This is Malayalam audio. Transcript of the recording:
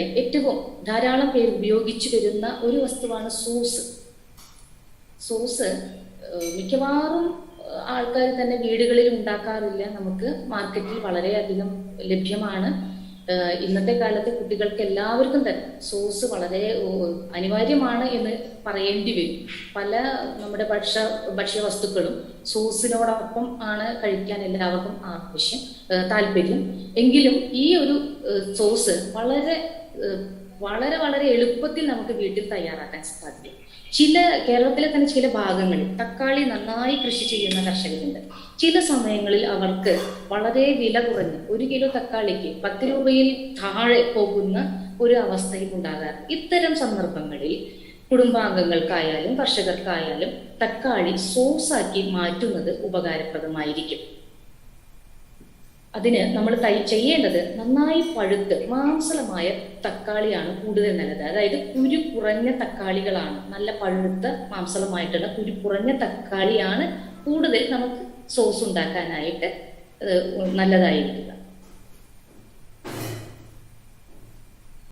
ഏറ്റവും ധാരാളം പേര് ഉപയോഗിച്ചു വരുന്ന ഒരു വസ്തുവാണ് സോസ്. സോസ് മിക്കവാറും ആൾക്കാർ തന്നെ വീടുകളിൽ ഉണ്ടാക്കാറില്ല. നമുക്ക് മാർക്കറ്റിൽ വളരെയധികം ലഭ്യമാണ്. ഇന്നത്തെ കാലത്തെ കുട്ടികൾക്ക് എല്ലാവർക്കും തന്നെ സോസ് വളരെ അനിവാര്യമാണ് എന്ന് പറയേണ്ടി വരും. പല നമ്മുടെ ഭക്ഷ്യ വസ്തുക്കളും സോസിനോടൊപ്പം ആണ് കഴിക്കാൻ എല്ലാവർക്കും ആവശ്യം താല്പര്യം. എങ്കിലും ഈ ഒരു സോസ് വളരെ വളരെ വളരെ എളുപ്പത്തിൽ നമുക്ക് വീട്ടിൽ തയ്യാറാക്കാൻ സാധിക്കും. ചില കേരളത്തിലെ തന്നെ ചില ഭാഗങ്ങളിൽ തക്കാളി നന്നായി കൃഷി ചെയ്യുന്ന കർഷകരുണ്ട്. ചില സമയങ്ങളിൽ അവർക്ക് വളരെ വില കുറഞ്ഞ് ഒരു കിലോ തക്കാളിക്ക് പത്ത് രൂപയിൽ താഴെ പോകുന്ന ഒരു അവസ്ഥയും ഉണ്ടാകാറ്. ഇത്തരം സന്ദർഭങ്ങളിൽ കുടുംബാംഗങ്ങൾക്കായാലും കർഷകർക്കായാലും തക്കാളി സോസാക്കി മാറ്റുന്നത് ഉപകാരപ്രദമായിരിക്കും. അതിന് നമ്മൾ തൈ ചെയ്യേണ്ടത് നന്നായി പഴുത്ത് മാംസളമായ തക്കാളിയാണ് കൂടുതൽ നല്ലത്. അതായത് കുരു കുറഞ്ഞ തക്കാളികളാണ്. നല്ല പഴുത്ത മാംസളമായിട്ടുള്ള കുരു കുറഞ്ഞ തക്കാളിയാണ് കൂടുതൽ നമുക്ക് സോസ് ഉണ്ടാക്കാനായിട്ട് ഏഹ്, നല്ലതായിരിക്കുക